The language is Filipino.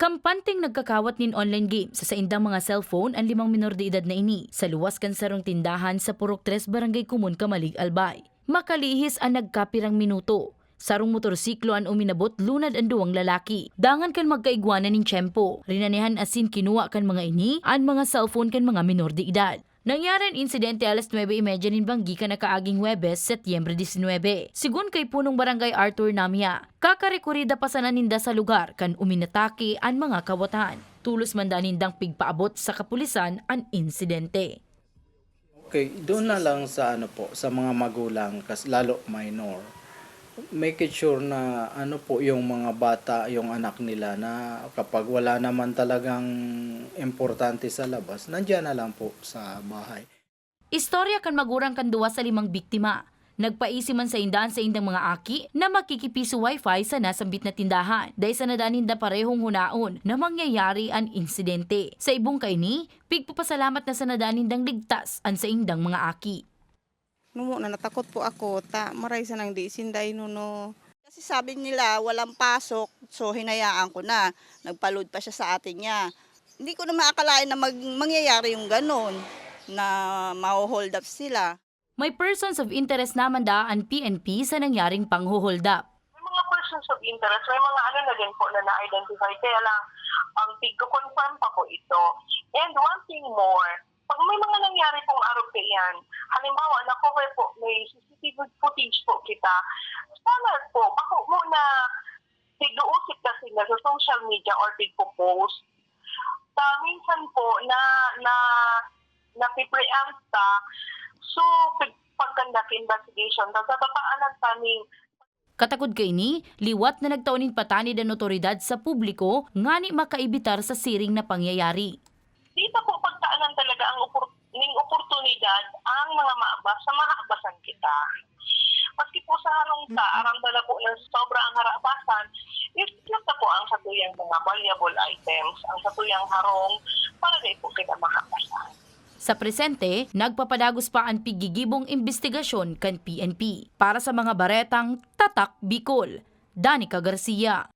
Kampanting nagkakawat nin online game sa saindang mga cellphone ang limang minor de edad na ini sa luwas kansarong tindahan sa Purok 3 Barangay Kumun Kamalig Albay. Makalihis ang nagkapirang minuto. Sarong motorsiklo ang uminabot lunad ang duwang lalaki. Dangan kan magkaigwanan nin tiyempo. Rinanihan asin kinuha kan mga ini ang mga cellphone kan mga minor de edad. Nangyari ang insidente alas 9.30 nin banggi ka na kaaging Webes, Setyembre 19. Sigun kay punong barangay Arthur Namia, kakarekurida pa sa naninda sa lugar kan uminatake ang mga kawatan. Tulos man nindang pigpaabot sa kapulisan ang insidente. Okay, doon na lang sa ano po, sa mga magulang, kas lalo minor. Make it sure na ano po yung mga bata, yung anak nila na kapag wala naman talagang importante sa labas, nandiyan na lang po sa bahay. Istorya kan magurang kan duwa sa limang biktima. Nagpaisi man sa indaan sa indang mga aki na makikipiso wifi sa nasambit na tindahan. Dahil sa nadaninda parehong hunaon na mangyayari ang insidente. Sa ibong kaini, pigpapasalamat na sa nadanindang ligtas ang sa indang mga aki. Numo na natakot po ako, ta maray sa nang di sinday no no. Kasi sabi nila walang pasok, so hinayaan ko na. Nagpaload pa siya sa atin niya. Hindi ko na maakalain na mag, mangyayari yung ganon na ma-hold up sila. May persons of interest naman da ang PNP sa nangyaring panghuhold up. may mga persons of interest, may mga ano na din po na na-identify. Kaya lang, ang tig-confirm pa po ito. And one thing more, pag may mga nangyari pong ROP yan, halimbawa, na-cover po, may CCTV footage po kita, sana po, bako tig-uusip na sila sa social media or tig-post. Ta, minsan po, na, na, na-preempt ta, so, pag pag-conduct investigation, nagtatapaanan taming Katakod kay ni, liwat na nagtaunin patanid ang otoridad sa publiko ngani makaibitar sa siring na pangyayari. Oportunidad ang mga maabas sa mahabasan kita. Maski po sa harong ta, aram na po ng sobra ang harabasan, is na po ang satuyang mga valuable items, ang satuyang harong, para di po kita mahabasan. Sa presente, nagpapadagos pa ang pigigibong investigasyon kan PNP para sa mga baretang Tatak Bicol. Danica Garcia